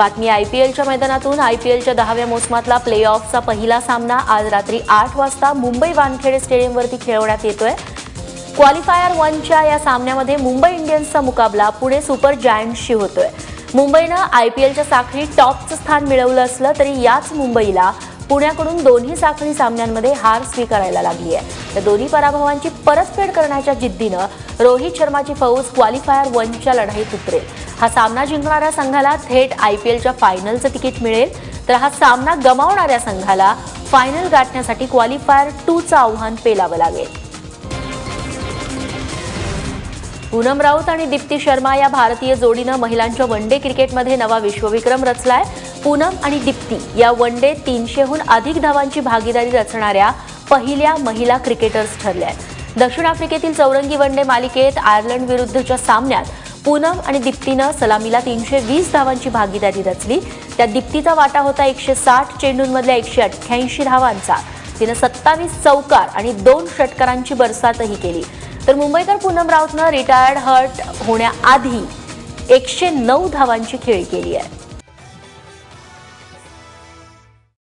बातमी आयपीएलच्या मैदानातून. आयपीएलच्या दहाव्या मोसमातला प्ले ऑफचा पहिला सामना आज रात्री आठ वाजता मुंबई वानखेडे स्टेडियमवरती खेळवण्यात येतोय. क्वालिफायर वनच्या या सामन्यामध्ये मुंबई इंडियन्सचा मुकाबला पुणे सुपर जायंट्सशी होतोय. मुंबईनं आयपीएलच्या साखळीत टॉपचं स्थान मिळवलं असलं तरी याच मुंबईला पुण्याकडून दोन्ही साखळी सामन्यांमध्ये हार स्वीकारायला लागली आहे तर दोन्ही पराभवांची परतफेड करण्याच्या जिद्दीनं रोहित शर्माची फौज क्वालिफायर वनच्या लढाईत उतरेल. हा सामना जिंकणाऱ्या संघाला थेट आय पी एलच्या फायनलचं तिकीट मिळेल. तर हा सामना गमावणाऱ्या संघाला फायनल गाठण्यासाठी क्वालिफायर टूचं आव्हान पेलावं लागेल. पूनम राऊत आणि दीप्ती शर्मा या भारतीय जोडीनं महिलांच्या वन डे क्रिकेटमध्ये नवा विश्वविक्रम रचलाय. पूनम आणि दीप्ती या वन डे तीनशेहून अधिक धावांची भागीदारी रचणाऱ्या पहिल्या महिला क्रिकेटर्स ठरल्या आहेत. दक्षिण आफ्रिकेतील चौरंगी वन डे मालिकेत आयर्लंड विरुद्धच्या सामन्यात पूनम आणि दीप्तीनं सलामीला तीनशे वीस धावांची भागीदारी रचली. त्यात दीप्तीचा वाटा होता एकशे साठ चेंडूंमधल्या एकशे अठ्ठ्याऐंशी धावांचा. तिनं सत्तावीस चौकार आणि दोन षटकारांची बरसातही केली. तर मुंबईकर पूनम राऊतनं रिटायर्ड हर्ट होण्याआधी एकशे नऊ धावांची खेळी केली आहे.